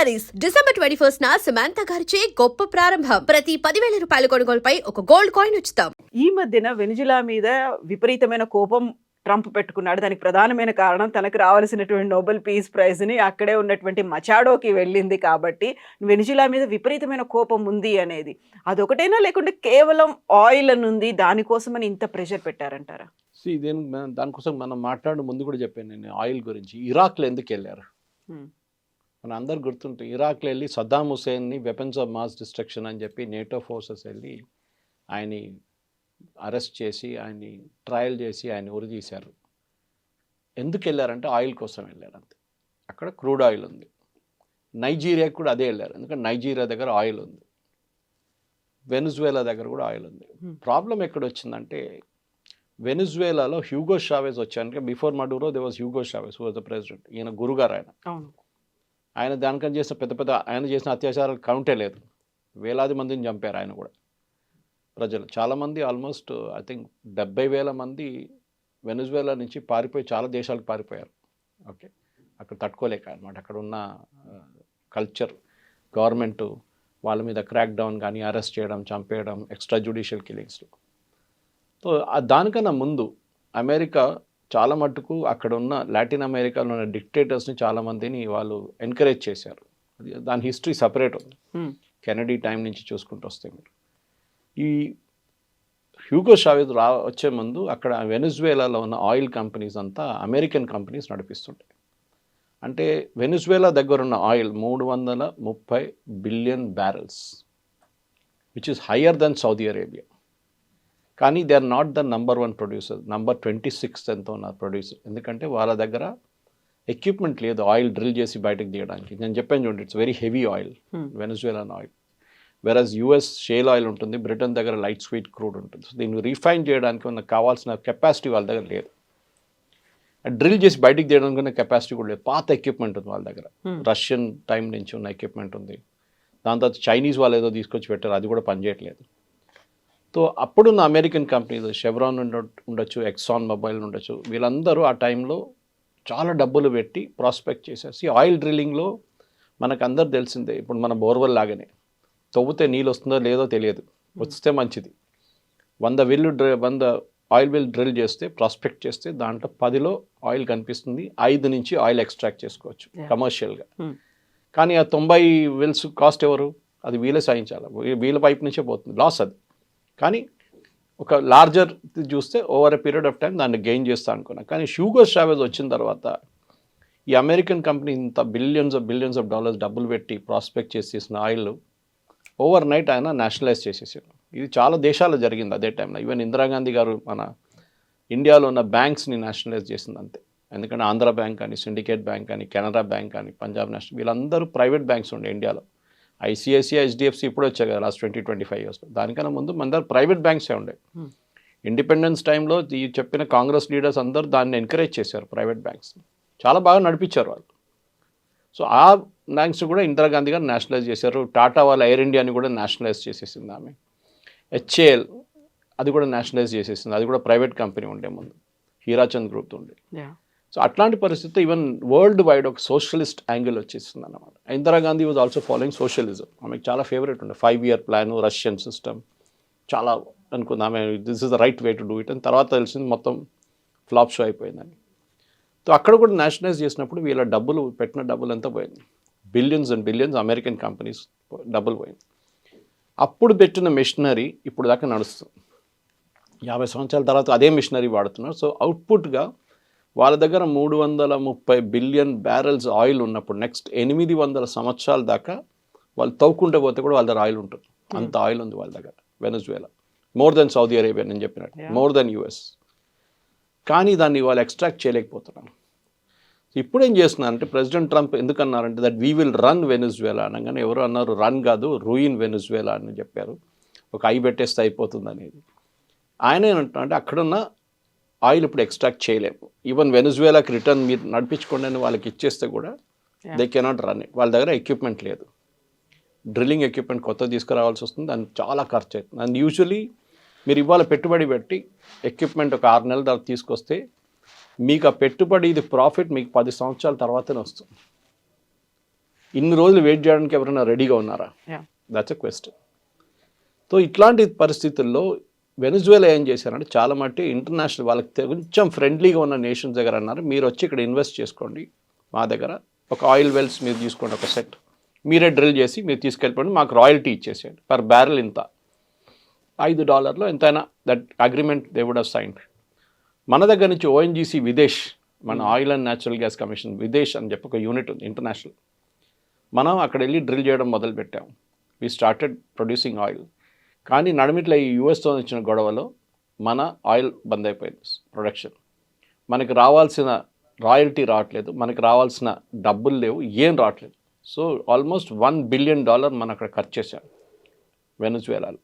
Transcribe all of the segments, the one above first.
Saris December twenty first న సమాంత గారిచే గొప్ప ప్రారంభం. ప్రతి పదివేల రూపాయల కొనుగోలుపై ఒక గోల్డ్ కాయిన్ ఉచితం. ఈ మధ్యన వెనిజులా మీద విపరీతమైన కోపం ట్రంప్ పెట్టుకున్నాడు. దానికి ప్రధానమైన కారణం తనకు రావాల్సినటువంటి నోబెల్ పీస్ ప్రైజ్ని అక్కడే ఉన్నటువంటి మచాడోకి వెళ్ళింది కాబట్టి వెనిజులా మీద విపరీతమైన కోపం ఉంది అనేది. అదొకటేనా లేకుంటే కేవలం ఆయిల్ అని ఉంది? దానికోసమని ఇంత ప్రెషర్ పెట్టారంటారా? సో ఇదేం దానికోసం మనం మాట్లాడిన ముందు కూడా చెప్పాను నేను ఆయిల్ గురించి. ఇరాక్లో ఎందుకు వెళ్ళారు. మన అందరు గుర్తుంటే ఇరాక్లో వెళ్ళి సద్దాం హుసేన్ని వెపన్స్ ఆఫ్ మాస్ డిస్ట్రక్షన్ అని చెప్పి నేటో ఫోర్సెస్ వెళ్ళి ఆయన్ని అరెస్ట్ చేసి ఆయన్ని ట్రయల్ చేసి ఆయన ఉరి తీశారు. ఎందుకు వెళ్ళారంటే ఆయిల్ కోసం వెళ్ళారు అంతే. అక్కడ క్రూడ్ ఆయిల్ ఉంది. నైజీరియాకి కూడా అదే వెళ్ళారు. ఎందుకంటే నైజీరియా దగ్గర ఆయిల్ ఉంది. వెనుజువేలా దగ్గర కూడా ఆయిల్ ఉంది. ప్రాబ్లం ఎక్కడ వచ్చిందంటే వెనుజువేలాలో హ్యూగో షావేజ్ వచ్చాక before Maduro they was Hugo Chavez was the president ఈయన గురుగారు ఆయన. అవును. ఆయన దానికని చేసిన పెద్ద పెద్ద ఆయన చేసిన అత్యాచారాలు కౌంటే లేదు. వేలాది మందిని చంపారు ఆయన కూడా. ప్రజలు చాలామంది ఆల్మోస్ట్ ఐ థింక్ డెబ్బై వేల మంది వెనుజువేలా నుంచి పారిపోయి చాలా దేశాలకు పారిపోయారు. ఓకే. అక్కడ తట్టుకోలేక అనమాట అక్కడ ఉన్న కల్చర్ గవర్నమెంట్ వాళ్ళ మీద క్రాక్ డౌన్ కానీ అరెస్ట్ చేయడం చంపేయడం ఎక్స్ట్రా జ్యుడిషియల్ కిల్లింగ్స్లో. సో దానికన్నా ముందు అమెరికా చాలా మట్టుకు అక్కడ ఉన్న లాటిన్ అమెరికాలో ఉన్న డిక్టేటర్స్ని చాలామందిని వాళ్ళు ఎంకరేజ్ చేశారు. అది దాని హిస్టరీ సపరేట్ ఉంది. Hmm. కెనడీ టైం నుంచి చూసుకుంటూ వస్తే మీరు. ఈ హ్యూగో షావేజ్ రా వచ్చే ముందు అక్కడ వెనుజువేలాలో ఉన్న ఆయిల్ కంపెనీస్ అంతా అమెరికన్ కంపెనీస్ నడిపిస్తుంటాయి. అంటే వెనుజువేలా దగ్గర ఉన్న ఆయిల్ మూడు వందల ముప్పై billion barrels which is higher than Saudi Arabia కానీ they are not the number one producer. Number twenty sixth ఎంతో ఉన్నారు ప్రొడ్యూసర్. ఎందుకంటే వాళ్ళ దగ్గర ఎక్విప్మెంట్ లేదు ఆయిల్ డ్రిల్ చేసి బయటకు తీయడానికి. నేను చెప్పాను చూడండి it's very heavy oil Hmm. Venezuelan oil versus US shale oil ఉంటుంది బ్రిటన్ దగ్గర లైట్ స్వీట్ క్రూడ్ ఉంటుంది. సో దీన్ని రీఫైన్ చేయడానికి ఉన్న కావాల్సిన కెపాసిటీ వాళ్ళ దగ్గర లేదు. డ్రిల్ చేసి బయటికి తీయడానికి ఉన్న కెపాసిటీ కూడా లేదు. పాత ఎక్విప్మెంట్ ఉంది వాళ్ళ దగ్గర. Hmm. రష్యన్ టైం నుంచి ఉన్న ఎక్విప్మెంట్ ఉంది. దాని తర్వాత చైనీస్ వాళ్ళు ఏదో తీసుకొచ్చి పెట్టారు అది కూడా పనిచేయట్లేదు. సో అప్పుడున్న అమెరికన్ కంపెనీస్ షెవ్రాన్ ఉండ ఉండొచ్చు ఎక్సాన్ మొబైల్ ఉండొచ్చు వీళ్ళందరూ ఆ టైంలో చాలా డబ్బులు పెట్టి ప్రాస్పెక్ట్ చేసేసి ఆయిల్ డ్రిల్లింగ్లో మనకు అందరు తెలిసిందే ఇప్పుడు మన బోర్వెల్ లాగానే. తవ్వుతే నీళ్ళు వస్తుందో లేదో తెలియదు. వస్తే మంచిది. వంద విల్లు డ్రి వంద ఆయిల్ విల్ డ్రిల్ చేస్తే ప్రాస్పెక్ట్ చేస్తే దాంట్లో పదిలో ఆయిల్ కనిపిస్తుంది ఐదు నుంచి ఆయిల్ ఎక్స్ట్రాక్ట్ చేసుకోవచ్చు. కమర్షియల్గా. కానీ ఆ తొంభై విల్స్ కాస్ట్ ఎవరు? అది వీలే సాధించాలి. వీళ్ళ వైపు నుంచే పోతుంది లాస్ అది. కానీ ఒక లార్జర్ చూస్తే over a period of time దాన్ని గెయిన్ చేస్తా అనుకున్నా. కానీ షూగర్ షావేజ్ వచ్చిన తర్వాత ఈ అమెరికన్ కంపెనీ ఇంత billions of billions of dollars డబ్బులు పెట్టి ప్రాస్పెక్ట్ చేసి తీసిన ఆయిల్ ఓవర్ నైట్ ఆయన నేషనలైజ్ చేసేసారు. ఇది చాలా దేశాల్లో జరిగింది అదే టైంలో ఈవెన్ ఇందిరాగాంధీ గారు మన ఇండియాలో ఉన్న బ్యాంక్స్ని నేషనలైజ్ చేసింది అంతే. ఎందుకంటే ఆంధ్ర బ్యాంక్ కానీ సిండికేట్ బ్యాంక్ కానీ కెనరా బ్యాంక్ కానీ పంజాబ్ నేషనల్ వీళ్ళందరూ ప్రైవేట్ బ్యాంక్స్ ఉండే ఇండియాలో. ఐసిఐసిఐ హెచ్డిఎఫ్సి ఇప్పుడు వచ్చాయి కదా లాస్ట్ ట్వంటీ ట్వంటీ ఫైవ్ ఇయర్స్లో. దానికన్నా ముందు మన దగ్గర ప్రైవేట్ బ్యాంక్సే ఉండే. Hmm. ఇండిపెండెన్స్ టైంలో ఈ చెప్పిన కాంగ్రెస్ లీడర్స్ అందరూ దాన్ని ఎంకరేజ్ చేశారు ప్రైవేట్ బ్యాంక్స్. చాలా బాగా నడిపించారు వాళ్ళు. సో ఆ బ్యాంక్స్ కూడా ఇందిరాగాంధీ గారు నేషనలైజ్ చేశారు. టాటా వాళ్ళ ఎయిర్ ఇండియాని కూడా నేషనలైజ్ చేసేసింది ఆమె. హెచ్ఏఎల్ అది కూడా నేషనలైజ్ చేసేసింది. అది కూడా ప్రైవేట్ కంపెనీ ఉండే ముందు. హీరాచంద్ గ్రూప్ ఉండే. సో అట్లాంటి పరిస్థితి ఈవెన్ వరల్డ్ వైడ్ ఒక సోషలిస్ట్ యాంగిల్ వచ్చేసింది అన్నమాట Indira Gandhi was also following socialism ఆమెకు చాలా ఫేవరెట్ ఉండే. Five year plan Russian system చాలా అనుకుంది ఆమె this is the right way to do it అని తర్వాత తెలిసింది మొత్తం ఫ్లాప్ షో అయిపోయిందని. సో అక్కడ కూడా నేషనలైజ్ చేసినప్పుడు వీళ్ళ డబ్బులు పెట్టిన డబ్బులు ఎంత పోయింది? Billions and billions American companies డబ్బులు పోయింది. అప్పుడు పెట్టిన మిషనరీ ఇప్పుడు దాకా నడుస్తుంది. యాభై సంవత్సరాల తర్వాత అదే మిషనరీ వాడుతున్నారు. సో అవుట్పుట్గా వాళ్ళ దగ్గర మూడు వందల ముప్పై బిలియన్ బ్యారెల్స్ ఆయిల్ ఉన్నప్పుడు నెక్స్ట్ ఎనిమిది వందల సంవత్సరాల దాకా వాళ్ళు తవ్వుకుంటే పోతే కూడా వాళ్ళ దగ్గర ఆయిల్ ఉంటుంది. అంత ఆయిల్ ఉంది వాళ్ళ దగ్గర Venezuela. More than Saudi Arabia నేను చెప్పినట్టు. మోర్ దెన్ యుఎస్ కానీ దాన్ని వాళ్ళు ఎక్స్ట్రాక్ట్ చేయలేకపోతున్నారు. ఇప్పుడు ఏం చేస్తున్నారంటే ప్రెసిడెంట్ ట్రంప్ ఎందుకు అన్నారంటే that we will run Venezuela అనగానే ఎవరు అన్నారు రన్ కాదు రూయిన్ వెనుజువేలా అని చెప్పారు. ఒక ఐ పెట్టేస్తే అయిపోతుంది అనేది ఆయన అంటే అక్కడున్న ఆయిల్ ఇప్పుడు ఎక్స్ట్రాక్ట్ చేయలేము. ఈవెన్ వెనుజువేలాకి రిటర్న్ మీరు నడిపించుకోండి అని వాళ్ళకి ఇచ్చేస్తే కూడా. దే కెనాట్ రన్ ఇట్ వాళ్ళ దగ్గర ఎక్విప్మెంట్ లేదు. డ్రిల్లింగ్ ఎక్విప్మెంట్ కొత్త తీసుకురావాల్సి వస్తుంది. దానికి చాలా ఖర్చు అవుతుంది. అండ్ యూజువలీ మీరు ఇవాళ పెట్టుబడి పెట్టి ఎక్విప్మెంట్ ఒక ఆరు నెలల తర్వాత తీసుకొస్తే మీకు ఆ పెట్టుబడి ఇది ప్రాఫిట్ మీకు పది సంవత్సరాల తర్వాతనే వస్తుంది. ఇన్ని రోజులు వెయిట్ చేయడానికి ఎవరైనా రెడీగా ఉన్నారా. దట్స్ ఎ క్వశ్చన్ సో ఇట్లాంటి పరిస్థితుల్లో వెనుజువేలా ఏం చేశారంటే చాలా మట్టి ఇంటర్నేషనల్ వాళ్ళకి కొంచెం ఫ్రెండ్లీగా ఉన్న నేషన్స్ దగ్గర అన్నారు మీరు వచ్చి ఇక్కడ ఇన్వెస్ట్ చేసుకోండి మా దగ్గర. ఒక ఆయిల్ వెల్స్ మీరు తీసుకోండి ఒక సెట్. మీరే డ్రిల్ చేసి మీరు తీసుకెళ్ళిపోండి మాకు రాయల్టీ ఇచ్చేసేయండి పర్ బ్యారెల్ ఇంత. ఐదు డాలర్లో ఎంతైనా that agreement they would have signed. మన దగ్గర నుంచి ఓఎన్జీసీ విదేశ్ మన oil and natural gas commission Videsh అని చెప్పి ఒక యూనిట్ ఉంది ఇంటర్నేషనల్. మనం అక్కడ వెళ్ళి డ్రిల్ చేయడం మొదలు పెట్టాం వి స్టార్టెడ్ ప్రొడ్యూసింగ్ ఆయిల్. కానీ నడిమిట్ల ఈ యూఎస్తో వచ్చిన గొడవలో మన ఆయిల్ బంద్ అయిపోయింది ప్రొడక్షన్ మనకి రావాల్సిన రాయల్టీ రావట్లేదు మనకి రావాల్సిన డబ్బులు లేవు ఏం రావట్లేదు. So almost one billion dollar మనం అక్కడ ఖర్చు చేశాం వెనుజువేలాలో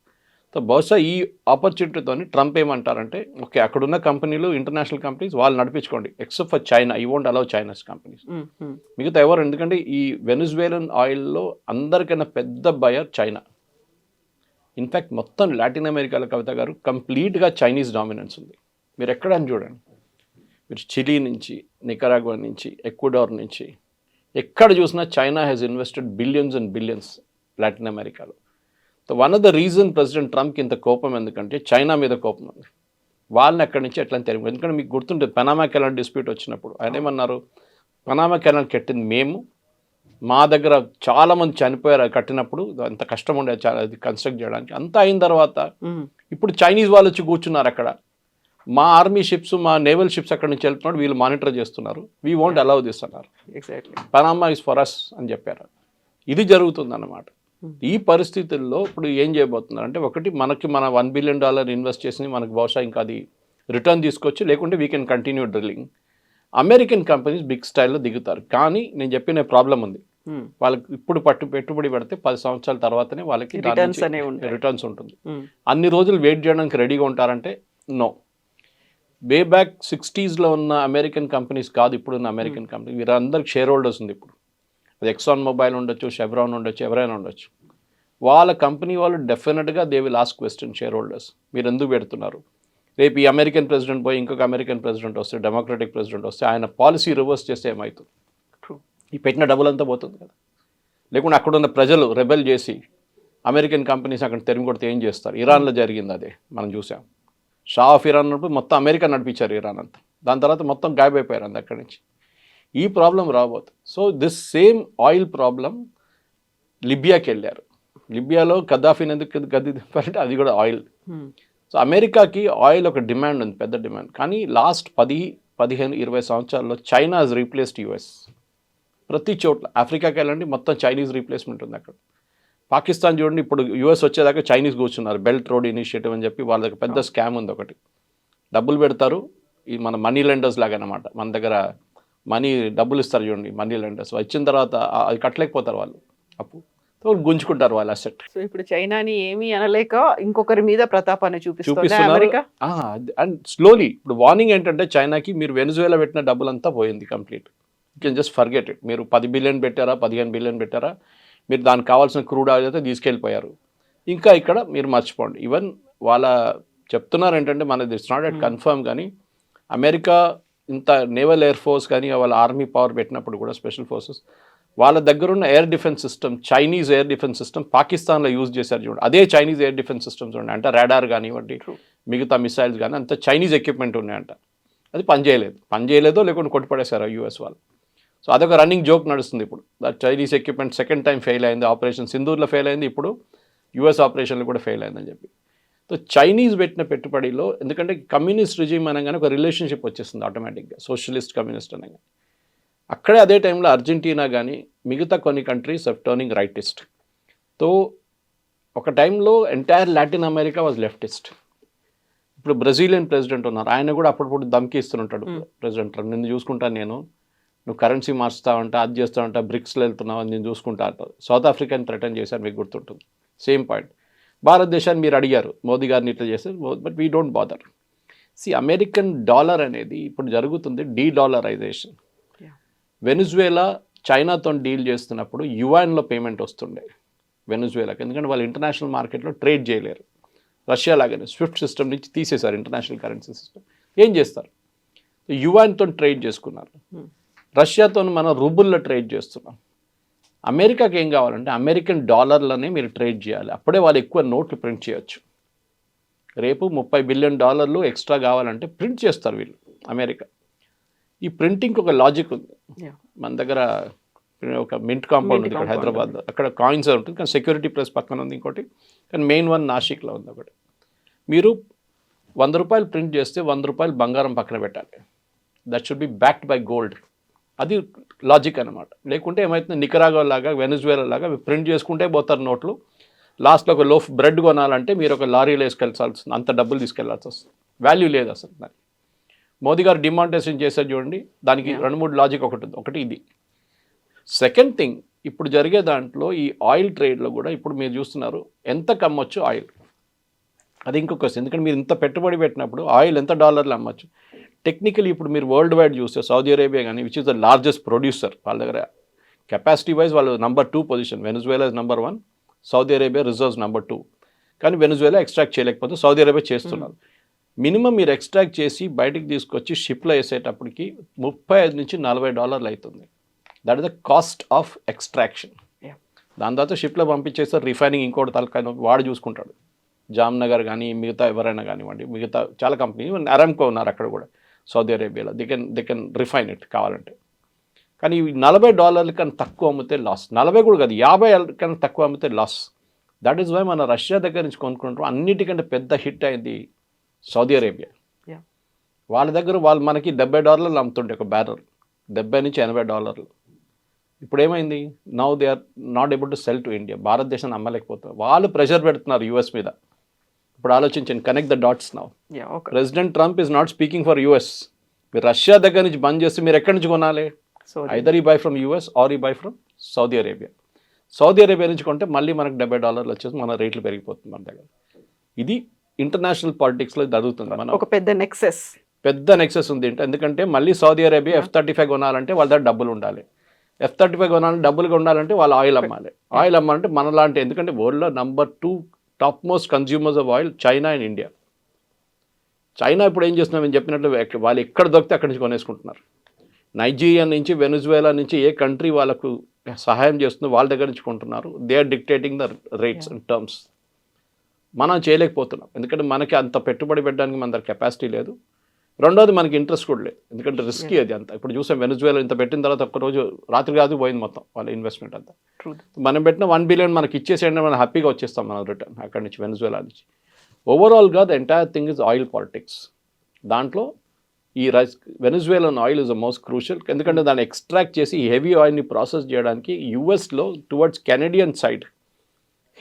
సో బహుశా ఈ ఆపర్చునిటీతో ట్రంప్ ఏమంటారంటే ఓకే అక్కడున్న కంపెనీలు ఇంటర్నేషనల్ కంపెనీస్ వాళ్ళు నడిపించుకోండి. Except for China he won't allow China's companies. మిగతా ఎవరు? ఎందుకంటే ఈ వెనుజువేలన్ ఆయిల్లో అందరికన్నా పెద్ద buyer China in fact Latin Latin అమెరికాలో కవిత గారు కంప్లీట్గా చైనీస్ డామినెన్స్ ఉంది. మీరు ఎక్కడని చూడండి. మీరు చిలీ నుంచి నికరాగ్వా నుంచి ఎక్వడార్ నుంచి ఎక్కడ చూసినా China has invested billions and billions Latin అమెరికాలో so one of the reason president ట్రంప్కి ఇంత కోపం ఎందుకంటే చైనా మీద కోపం ఉంది. వాళ్ళని అక్కడి నుంచి ఎట్లా తెలియదు. ఎందుకంటే మీకు గుర్తుంటుంది పనామా కెనాల్ డిస్ప్యూట్ వచ్చినప్పుడు ఆయన ఏమన్నారు? పనామా కెనాల్ కట్టింది మేము మా దగ్గర చాలా మంది చనిపోయారు అది కట్టినప్పుడు. అంత కష్టం ఉండేది చాలా అది కన్స్ట్రక్ట్ చేయడానికి. అంతా అయిన తర్వాత. ఇప్పుడు చైనీస్ వాళ్ళు వచ్చి కూర్చున్నారు అక్కడ. మా ఆర్మీ షిప్స్ మా నేవల్ షిప్స్ అక్కడ నుంచి వెళ్తున్నాడు వీళ్ళు మానిటర్ చేస్తున్నారు. వీ వోంట్ అలౌ దిస్ అన్నారు. Exactly Panama is for us అని చెప్పారు. ఇది జరుగుతుందన్నమాట. ఈ పరిస్థితుల్లో ఇప్పుడు ఏం చేయబోతున్నారు అంటే ఒకటి మనకి మన వన్ బిలియన్ డాలర్ ఇన్వెస్ట్ చేసి మనకు బహుశా ఇంకా అది రిటర్న్ తీసుకొచ్చి లేకుంటే we can continue drilling American companies big స్టైల్లో దిగుతారు. కానీ నేను చెప్పిన ప్రాబ్లం ఉంది. వాళ్ళకి ఇప్పుడు పట్టు పెట్టుబడి పెడితే పది సంవత్సరాల తర్వాతనే వాళ్ళకి. రిటర్న్స్ ఉంటుంది. అన్ని రోజులు వెయిట్ చేయడానికి రెడీగా ఉంటారంటే నో వే బ్యాక్ సిక్స్టీస్లో ఉన్న అమెరికన్ కంపెనీస్ కాదు ఇప్పుడున్న అమెరికన్ కంపెనీ. వీరందరికి షేర్ హోల్డర్స్ ఉంది ఇప్పుడు. అది ఎక్సాన్ మొబైల్ ఉండొచ్చు షెవ్రాన్ ఉండొచ్చు ఎవరైనా ఉండొచ్చు. వాళ్ళ కంపెనీ వాళ్ళు డెఫినెట్గా they will ask question share holders మీరు ఎందుకు పెడుతున్నారు? రేపు ఈ అమెరికన్ ప్రెసిడెంట్ పోయి ఇంకొక అమెరికన్ ప్రెసిడెంట్ వస్తే డెమోక్రటిక్ ప్రెసిడెంట్ వస్తే ఆయన పాలసీ రివర్స్ చేస్తే ఏమవుతుంది. ఈ పెట్టిన డబ్బులంతా పోతుంది కదా. లేకుంటే అక్కడ ఉన్న ప్రజలు రెబెల్ చేసి అమెరికన్ కంపెనీస్ అక్కడ తెరిమి కొడితే ఏం చేస్తారు? ఇరాన్లో జరిగింది అదే మనం చూసాం. షా ఆఫ్ ఇరాన్ ఉన్నప్పుడు మొత్తం అమెరికా నడిపించారు ఇరాన్ అంతా. దాని తర్వాత మొత్తం గాయబైపోయారు అంత అక్కడి నుంచి. ఈ ప్రాబ్లం రాబోతుంది so this same oil problem లిబియాకి వెళ్ళారు. లిబియాలో కదాఫీని ఎందుకు గది అది కూడా ఆయిల్. సో అమెరికాకి ఆయిల్ ఒక డిమాండ్ ఉంది పెద్ద డిమాండ్. కానీ లాస్ట్ పది పదిహేను ఇరవై సంవత్సరాల్లో చైనా రీప్లేస్డ్ యుఎస్ ప్రతి చోట్ల ఆఫ్రికాకి వెళ్ళండి మొత్తం చైనీస్ రీప్లేస్మెంట్ ఉంది అక్కడ. పాకిస్తాన్ చూడండి ఇప్పుడు యుఎస్ వచ్చేదాకా చైనీస్ కూర్చున్నారు. బెల్ట్ రోడ్ ఇనిషియేటివ్ అని చెప్పి వాళ్ళ దగ్గర పెద్ద స్కామ్ ఉంది ఒకటి. డబ్బులు పెడతారు ఈ మన మనీ లెండర్స్ లాగా అనమాట మన దగ్గర మనీ డబ్బులు ఇస్తారు చూడండి మనీ లెండర్స్ వచ్చిన తర్వాత అది కట్టలేకపోతారు వాళ్ళు అప్పు. గుంజుకుంటారు వాళ్ళ అసెట్. సో ఇప్పుడు చైనాని ఏమీ అనలేక ఇంకొకరి మీద ప్రతాపాన్ని చూపిస్తుంది అమెరికా? అండ్ స్లోలీ ఇప్పుడు వార్నింగ్ ఏంటంటే చైనాకి మీరు వెనుజువేలా పెట్టిన డబ్బులంతా పోయింది complete you can just forget it మీరు పది బిలియన్ పెట్టారా పదిహేను బిలియన్ పెట్టారా? మీరు దానికి కావాల్సిన క్రూడ్ ఆయిల్ అయితే తీసుకెళ్ళిపోయారు. ఇంకా ఇక్కడ మీరు మర్చిపోండి. ఈవెన్ వాళ్ళ చెప్తున్నారు ఏంటంటే మనది ఇట్స్ నాట్ ఎట్ కన్ఫర్మ్ కానీ అమెరికా ఇంత నేవల్ ఎయిర్ ఫోర్స్ కానీ వాళ్ళ ఆర్మీ పవర్ పెట్టినప్పుడు కూడా స్పెషల్ ఫోర్సెస్ వాళ్ళ దగ్గర ఉన్న air defence system Chinese air defence system పాకిస్తాన్లో యూజ్ చేశారు చూడండి. అదే చైనీస్ ఎయిర్ డిఫెన్స్ సిస్టమ్స్ ఉన్నాయి అంటే రాడార్ కానివ్వండి మిగతా మిసైల్స్ కానీ అంత చైనీస్ ఎక్విప్మెంట్ ఉన్నాయంట. అది పనిచేయలేదు పనిచేయలేదో లేకుంటే కొట్టుపడేశారు యూఎస్ వాళ్ళు. సో అదొక రన్నింగ్ జోక్ నడుస్తుంది ఇప్పుడు. That Chinese equipment second time fail అయింది. ఆపరేషన్ సింధూర్లో ఫెయిల్ అయింది. ఇప్పుడు యూఎస్ ఆపరేషన్లో కూడా ఫెయిల్ అయిందని చెప్పి. సో చైనీస్ పెట్టిన పెట్టుబడిలో ఎందుకంటే కమ్యూనిస్ట్ రిజిమ్ అనగానే ఒక రిలేషన్షిప్ వచ్చేస్తుంది ఆటోమేటిక్గా సోషలిస్ట్ కమ్యూనిస్ట్ అనగా అక్కడే అదే టైంలో అర్జెంటీనా కానీ మిగతా కొన్ని కంట్రీస్ ఆఫ్ టర్నింగ్ రైటిస్ట్తో ఒక టైంలో entire Latin America was leftist ఇప్పుడు బ్రెజిలియన్ ప్రెసిడెంట్ ఉన్నారు. ఆయన కూడా అప్పుడప్పుడు ధమ్కి ఇస్తుంటాడు. ప్రెసిడెంట్ ట్రంప్ నిన్ను చూసుకుంటాను నేను. నువ్వు కరెన్సీ మార్చుతావంట అది చేస్తావంట బ్రిక్స్లో వెళ్తున్నావు అని నేను చూసుకుంటా అంటారు సౌత్ ఆఫ్రికాని థ్రెటన్ చేశారు మీకు గుర్తుంటుంది. సేమ్ పాయింట్ భారతదేశాన్ని మీరు అడిగారు. మోదీ గారిని ఇట్లా చేశారు. But we don't bother see American dollar అనేది ఇప్పుడు జరుగుతుంది డీ డాలరైజేషన్. వెనుజువేలా చైనాతో డీల్ చేస్తున్నప్పుడు యువాన్లో పేమెంట్ వస్తుండే వెనుజువేలాకి. ఎందుకంటే వాళ్ళు ఇంటర్నేషనల్ మార్కెట్లో ట్రేడ్ చేయలేరు. రష్యా లాగానే స్విఫ్ట్ సిస్టమ్ నుంచి తీసేశారు ఇంటర్నేషనల్ కరెన్సీ సిస్టమ్. ఏం చేస్తారు? యువాన్తో ట్రేడ్ చేసుకున్నారు. రష్యాతో మనం రూబుల్లో ట్రేడ్ చేస్తున్నాం. అమెరికాకి ఏం కావాలంటే అమెరికన్ డాలర్లనే మీరు ట్రేడ్ చేయాలి. అప్పుడే వాళ్ళు ఎక్కువ నోట్లు ప్రింట్ చేయొచ్చు. రేపు ముప్పై బిలియన్ డాలర్లు ఎక్స్ట్రా కావాలంటే ప్రింట్ చేస్తారు వీళ్ళు అమెరికా. ఈ ప్రింటింగ్కి ఒక లాజిక్ ఉంది. మన దగ్గర ఒక మింట్ కాంపౌండ్ ఉంది ఇక్కడ హైదరాబాద్. అక్కడ కాయిన్స్ ఉంటుంది కానీ సెక్యూరిటీ ప్లస్ పక్కన ఉంది ఇంకోటి. కానీ మెయిన్ వన్ నాసిక్లో ఉంది ఒకటి. మీరు వంద రూపాయలు ప్రింట్ చేస్తే వంద రూపాయలు బంగారం పక్కన పెట్టాలి. That should be backed by gold అది లాజిక్ అనమాట లేకుంటే ఏమవుతుంది నికరాగో లాగా వెనుజువేలా లాగా ప్రింట్ చేసుకుంటే పోతారు నోట్లు. లాస్ట్లో ఒక లోఫ్ బ్రెడ్ కొనాలంటే మీరు ఒక లారీలో వేసుకెళ్ళాల్సి అంత డబ్బులు తీసుకెళ్ళాల్సి వస్తుంది. వాల్యూ లేదు అసలు దానికి. మోదీ గారు డిమానిటైజేషన్ చేశారు చూడండి. దానికి రెండు మూడు లాజిక్ ఒకటి ఉంది. ఒకటి ఇది. సెకండ్ థింగ్ ఇప్పుడు జరిగే దాంట్లో ఈ ఆయిల్ ట్రేడ్లో కూడా ఇప్పుడు మీరు చూస్తున్నారు ఎంత కమ్మొచ్చు ఆయిల్. అది ఇంకొక క్వశ్చన్ ఎందుకంటే మీరు ఇంత పెట్టుబడి పెట్టినప్పుడు ఆయిల్ ఎంత డాలర్లు అమ్మచ్చు. టెక్నికలీ ఇప్పుడు మీరు వరల్డ్ వైడ్ చూస్తే సౌదీ అరేబియా కానీ which is the largest producer వాళ్ళ దగ్గర కెపాసిటీ వైజ్ వాళ్ళు number two position Venezuela is number one Saudi Arabia reserves number two కానీ వెనుజువేలా ఎక్స్ట్రాక్ట్ చేయలేకపోతే సౌదీ అరేబియా చేస్తున్నారు. మినిమం మీరు ఎక్స్ట్రాక్ట్ చేసి బయటికి తీసుకొచ్చి షిప్లో వేసేటప్పటికి ముప్పై ఐదు నుంచి నలభై డాలర్లు అవుతుంది. That is the cost of extraction. దాని తర్వాత షిప్లో పంపించేస్తారు రిఫైనింగ్ ఇంకోటి తలకాయ వాడు చూసుకుంటాడు. జామ్నగర్ కానీ మిగతా ఎవరైనా కానివ్వండి మిగతా చాలా కంపెనీ అరామ్కో ఉన్నారు అక్కడ కూడా సౌదీ అరేబియాలో. They can they can refine it కావాలంటే. కానీ ఇవి నలభై డాలర్ల కన్నా తక్కువ అమ్మితే లాస్ నలభై కూడా కాదు యాభై కన్నా తక్కువ అమ్మితే లాస్ దట్ ఈస్ వై మన రష్యా దగ్గర నుంచి కొనుక్కుంటాం అన్నిటికంటే పెద్ద హిట్ అయింది సౌదీ అరేబియా. వాళ్ళ దగ్గర వాళ్ళు మనకి డెబ్బై డాలర్లు అమ్ముతుండే ఒక బ్యారల్. డెబ్బై నుంచి ఎనభై డాలర్లు. ఇప్పుడు ఏమైంది now they are not able to sell to India భారతదేశాన్ని అమ్మలేకపోతారు వాళ్ళు ప్రెషర్ పెడుతున్నారు యూఎస్ మీద. ఇప్పుడు ఆలోచించండి connect the dots now. President Trump is not speaking for US మీరు రష్యా దగ్గర నుంచి బంద్ చేస్తే మీరు ఎక్కడి నుంచి కొనాలి? Either we buy from US or we buy from Saudi Arabia Saudi Arabia నుంచి కొంటే మళ్ళీ మనకు డెబ్బై డాలర్లు వచ్చేసి మన రేట్లు పెరిగిపోతుంది మన దగ్గర. ఇది ఇంటర్నేషనల్ పాలిటిక్స్లో జరుగుతుంది మన ఒక పెద్ద నెక్సెస్ పెద్ద నెక్సెస్ ఉంది. ఏంటి ఎందుకంటే మళ్ళీ Saudi Arabia F thirty five కొనాలంటే వాళ్ళ దగ్గర డబ్బులు ఉండాలి. ఎఫ్ థర్టీ ఫైవ్ కొనాలంటే డబ్బులు ఉండాలంటే వాళ్ళు ఆయిల్ అమ్మాలి. ఆయిల్ అమ్మాలంటే మనలాంటి ఎందుకంటే వరల్డ్లో number two top most consumers of oil China and India China ఇప్పుడు ఏం చేస్తున్నాం? నేను చెప్పినట్లు వాళ్ళు ఎక్కడ దొరికితే అక్కడి నుంచి కొనేసుకుంటున్నారు. నైజీరియా నుంచి వెనుజువేలా నుంచి ఏ కంట్రీ వాళ్ళకు సహాయం చేస్తుందో వాళ్ళ దగ్గర నుంచి కొంటున్నారు. They are dictating the rates and terms మనం చేయలేకపోతున్నాం. ఎందుకంటే మనకి అంత పెట్టుబడి పెట్టడానికి మన దగ్గర కెపాసిటీ లేదు. రెండోది మనకి ఇంట్రెస్ట్ కూడా లేదు. ఎందుకంటే రిస్కీ అది అంత. ఇప్పుడు చూసాం వెనుజువేలా ఇంత పెట్టిన తర్వాత ఒక్క రోజు రాత్రి కాదు పోయింది మొత్తం వాళ్ళ ఇన్వెస్ట్మెంట్ అంతా. మనం పెట్టిన వన్ బిలియన్ మనకి ఇచ్చేసేయండి మనం హ్యాపీగా వచ్చేస్తాం మనం రిటర్న్ అక్కడి నుంచి వెనుజువేలా నుంచి. ఓవరాల్గా the entire thing is oil politics దాంట్లో ఈ rice Venezuelan oil is the most crucial ఎందుకంటే దాన్ని ఎక్స్ట్రాక్ట్ చేసి హెవీ ఆయిల్ని ప్రాసెస్ చేయడానికి యుఎస్లో towards Canadian side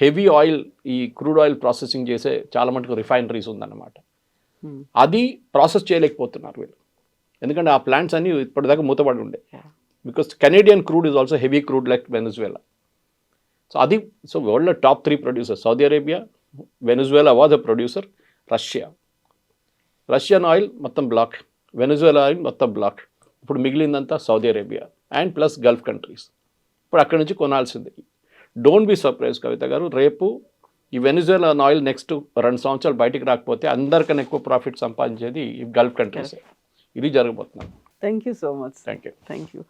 heavy oil ఈ క్రూడ్ ఆయిల్ ప్రాసెసింగ్ చేసే చాలా మటుకు రిఫైనరీస్ ఉందన్నమాట. అది ప్రాసెస్ చేయలేకపోతున్నారు వీళ్ళు. ఎందుకంటే ఆ ప్లాంట్స్ అన్ని ఇప్పటిదాకా మూతపడి ఉండే. Because Canadian crude is also heavy crude like Venezuela so అది సో వరల్డ్లో top three producer Saudi Arabia Venezuela was a producer Russia Russian oil మొత్తం బ్లాక్ వెనుజువేలా ఆయిల్ మొత్తం బ్లాక్ ఇప్పుడు మిగిలిందంతా Saudi Arabia and plus gulf countries ఇప్పుడు అక్కడి నుంచి కొనాల్సింది. డోంట్ బి సర్ప్రైజ్ కవిత గారు. రేపు ఈ వెనుజువేలా ఆయిల్ నెక్స్ట్ రెండు సంవత్సరాలు బయటికి రాకపోతే అందరికన్నా ఎక్కువ ప్రాఫిట్ సంపాదించేది ఈ గల్ఫ్ కంట్రీస్. ఇది జరగబోతున్నాను thank you so much thank you thank you